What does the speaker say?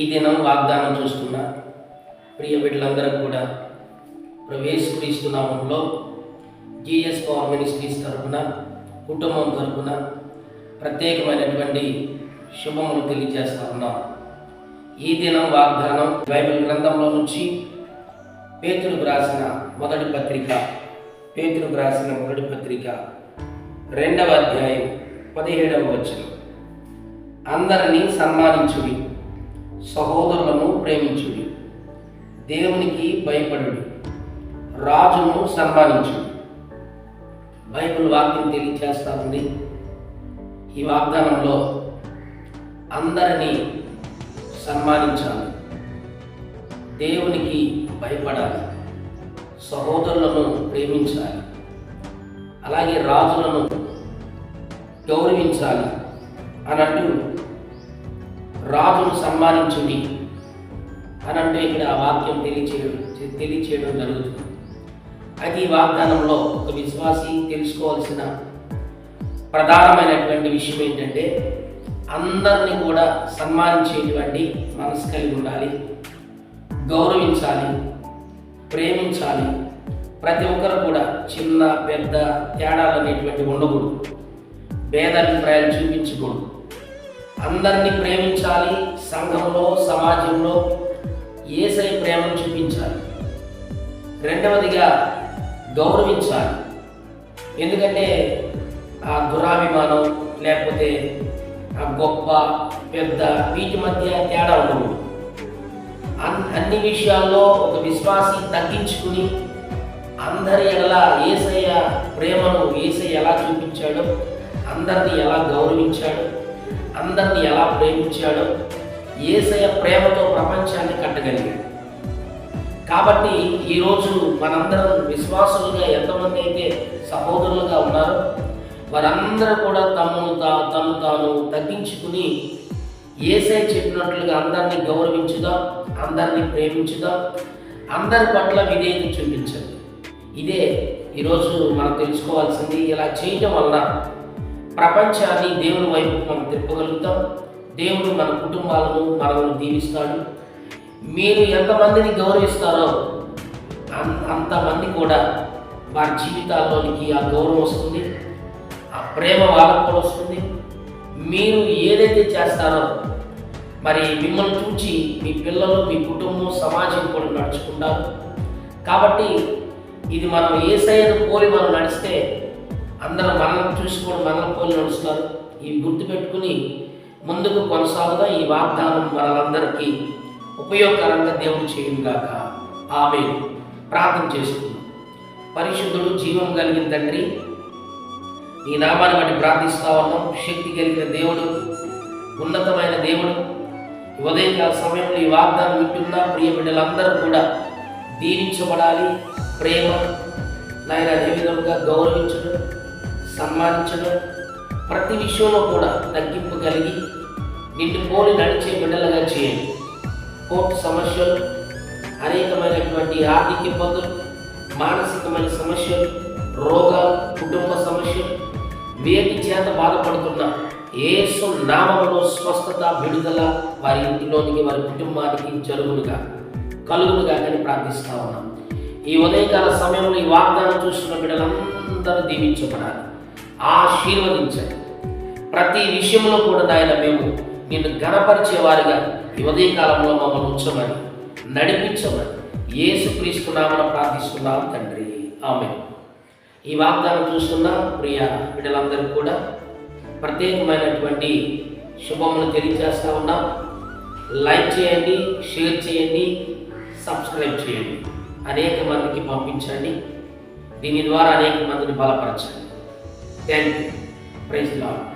ఈ దినం వాగ్దానం చూస్తున్న. ప్రియ బిడ్డలందరూ కూడా ప్రవేశక్రీస్తు నామంలో జిఎస్ పవర్ మినిస్ట్రీస్ తరఫున కుటుంబం తరపున ప్రత్యేకమైనటువంటి శుభములు తెలియజేస్తా ఉన్నాం. ఈ దినం వాగ్దానం బైబిల్ గ్రంథంలో నుంచి పేతులకు రాసిన మొదటి పత్రిక పేతులకు రాసిన మొదటి పత్రిక రెండవ అధ్యాయం పదిహేడవ వచనం. అందరినీ సన్మానించుడి. సహోదరులను ప్రేమించుడి. దేవునికి భయపడుడి. రాజును సన్మానించుడి. బైబిల్ వాక్యం తెలియచేస్తామండి ఈ వాగ్దానంలో అందరినీ సన్మానించాలి. దేవునికి భయపడాలి. సహోదరులను ప్రేమించాలి. అలాగే రాజులను గౌరవించాలి. అన్నట్టు రాజును సన్మానించుడి అనంటూ ఇక్కడ ఆ వాక్యం తెలియచేయడం తెలియచేయడం జరుగుతుంది. అయితే ఈ వాగ్దానంలో ఒక విశ్వాసి తెలుసుకోవాల్సిన ప్రధానమైనటువంటి విషయం ఏంటంటే అందరినీ కూడా సన్మానించేటువంటి మనసు కలిగి ఉండాలి గౌరవించాలి ప్రేమించాలి. ప్రతి ఒక్కరు కూడా చిన్న పెద్ద తేడాలు అనేటువంటి ఉండకూడదు. భేదాభిప్రాయాలు చూపించకూడదు. అందరినీ ప్రేమించాలి సంఘంలో సమాజంలో. ఏసై ప్రేమను చూపించాలి. రెండవదిగా గౌరవించాలి. ఎందుకంటే ఆ దురాభిమానం లేకపోతే ఆ గొప్ప పెద్ద వీటి మధ్య తేడా ఉండకూడదు అన్- అన్ని విషయాల్లో ఒక విశ్వాసి తగ్గించుకుని అందరి ఎలా ఏసయ్య ప్రేమను ఏసయ్య ఎలా చూపించాడో అందరిని ఎలా గౌరవించాడో అందరినీ ఎలా ప్రేమించాడో ఏసయ్య ప్రేమతో ప్రపంచాన్ని కట్టగలిగాడు. కాబట్టి ఈరోజు మనందరం విశ్వాసులుగా ఎంతమంది అయితే సహోదరులుగా ఉన్నారో వారందరూ కూడా తమను తా తను తాను తగ్గించుకుని ఏసై చెప్పినట్లుగా అందరినీ గౌరవించుదాం అందరినీ ప్రేమించుదాం అందరి పట్ల విధేయత చూపించండి. ఇదే ఈరోజు మనం తెలుసుకోవాల్సింది ఇలా చేయటం వలన ప్రపంచాన్ని దేవుని వైపు మనం తిప్పగలుగుతాం. దేవుడు మన కుటుంబాలను మనల్ని దీవిస్తాడు. మీరు ఎంతమందిని గౌరవిస్తారో అన్- అంతమంది కూడా వారి జీవితాల్లోనికి ఆ గౌరవం వస్తుంది. ఆ ప్రేమ వాళ్ళకు కూడా వస్తుంది. మీరు ఏదైతే చేస్తారో మరి మిమ్మల్ని చూచి మీ పిల్లలు మీ కుటుంబం సమాజం కూడా నడుచుకుంటారు. కాబట్టి ఇది మనం ఏ పోలి మనం నడిస్తే అందరూ మనల్ని చూసి కూడా మనల్ని పోలి నడుస్తారు ఇవి గుర్తుపెట్టుకుని ముందుకు కొనసాగుదా ఈ వాగ్దానం మనలందరికీ ఉపయోగకరంగా దేవుడు చేయుగాక ఆమె ప్రార్థన చేసుకుందాం. పరిశుద్ధుడు జీవం కలిగిన తండ్రి నీ నామాన్ని బట్టి ప్రార్థిస్తా ఉన్నాం. శక్తి కలిగిన దేవుడు ఉన్నతమైన దేవుడు ఉదయం ఉదయకాల సమయంలో ఈ వాగ్దానం వింటున్న ప్రియ బిడ్డలందరూ కూడా దీవించబడాలి. ప్రేమ నాయన అదే విధంగా గౌరవించడం సన్మానించడం ప్రతి విషయంలో కూడా తగ్గింపు కలిగి వీటి పోలి నడిచే బిడ్డలుగా చేయండి. కోర్టు సమస్యలు అనేకమైనటువంటి ఆర్థిక ఇబ్బందులు మానసికమైన సమస్యలు రోగాలు కుటుంబ సమస్యలు వేటి చేత బాధపడుతున్న ఏసు నామంలో స్వస్థత విడుదల వారి ఇంటిలోనికి వారి కుటుంబానికి జరుగునుగా కలుగునుగా అని ప్రార్థిస్తా ఉన్నాం. ఈ ఉదయకాల సమయంలో ఈ వాగ్దానం చూస్తున్న బిడ్డలందరూ దీవించబడాలి. ఆశీర్వదించండి. ప్రతి విషయంలో కూడా నాయన మేము నిన్ను గణపరిచేవారిగా వారిగా కాలంలో మమ్మల్ని ఉంచమని నడిపించమని యేసుక్రీస్తు నామన ప్రార్థిస్తున్నాం తండ్రి. ఆమె ఈ వాగ్దానం చూస్తున్న ప్రియ బిడ్డలందరూ కూడా ప్రత్యేకమైనటువంటి శుభములు తెలియజేస్తా ఉన్నాం. లైక్ చేయండి షేర్ చేయండి సబ్స్క్రైబ్ చేయండి. అనేక మందికి పంపించండి. దీని ద్వారా అనేక మందిని బలపరచండి. then. Praise the Lord.